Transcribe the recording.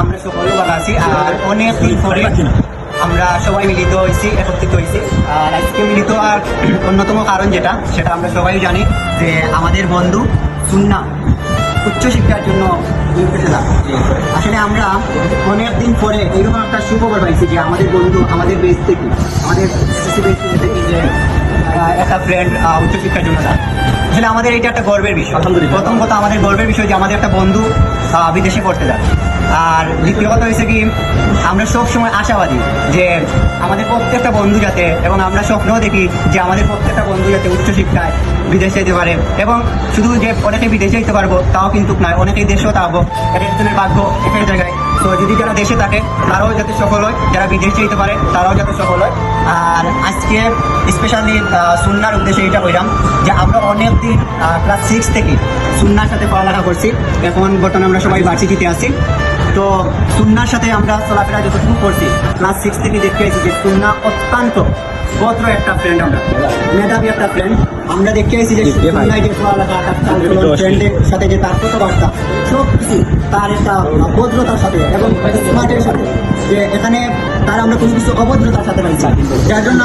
আমরা সকল ভালো আছি আর অনেক দিন পরে আমরা সবাই মিলিত হয়েছি একত্রিত হয়েছি। আর আজকে মিলিত আর অন্যতম কারণ যেটা সেটা আমরা সবাই জানি যে আমাদের বন্ধু সুন্না উচ্চশিক্ষার জন্য আসলে আমরা অনেক দিন পরে এরকম একটা সুখবর পাইছি যে আমাদের বন্ধু আমাদের বেস থেকে আমাদের বেস থেকে যে একটা ফ্রেন্ড উচ্চশিক্ষার জন্য যায়। আসলে আমাদের এটা একটা গর্বের বিষয়। প্রথম কথা আমাদের গর্বের বিষয় যে আমাদের একটা বন্ধু বিদেশে পড়তে যায়। আর দ্বিতীয় কথা হয়েছে কি, আমরা সব সময় আশাবাদী যে আমাদের প্রত্যেকটা বন্ধু যাতে এবং আমরা স্বপ্নও দেখি যে আমাদের প্রত্যেকটা বন্ধু যাতে উচ্চশিক্ষায় বিদেশে যেতে পারে এবং শুধু যে অনেকে বিদেশে যেতে পারব, তাও কিন্তু নয়, অনেকেই দেশেও থাকব এক একজনের ভাগ্য একের জায়গায়। তো যদি যারা দেশে থাকে, তারাও যাতে সফল হয়। যারা বিদেশে যেতে পারে, তারাও যাতে সফল হয়। আর আজকে স্পেশালি সুন্নার উদ্দেশ্যে এটা কইলাম যে আমরা অনেক দিন ক্লাস সিক্স থেকে সুন্নার সাথে পড়ালেখা করছি। এখন বর্তমানে আমরা সবাই ভার্সিটিতে আছি। তো সুন্নার সাথে আমরা চলাফেরা যতটুকু করছি ক্লাস সিক্স থেকে দেখতে পাইছি যে সুন্না অত্যন্ত ভদ্র একটা ফ্রেন্ড আমরা। মেধাবী একটা ফ্রেন্ড আমরা দেখতে পাইছি যে সুন্নায় যে পড়ালেখা তার ফ্রেন্ডের সাথে যে তার কথাবার্তা সব কিছু তার একটা ভদ্রতার সাথে এবং স্মার্টের সাথে যে এখানে তার আমরা কোনো কিছু অভদ্রতার সাথে পাইছি। যার জন্য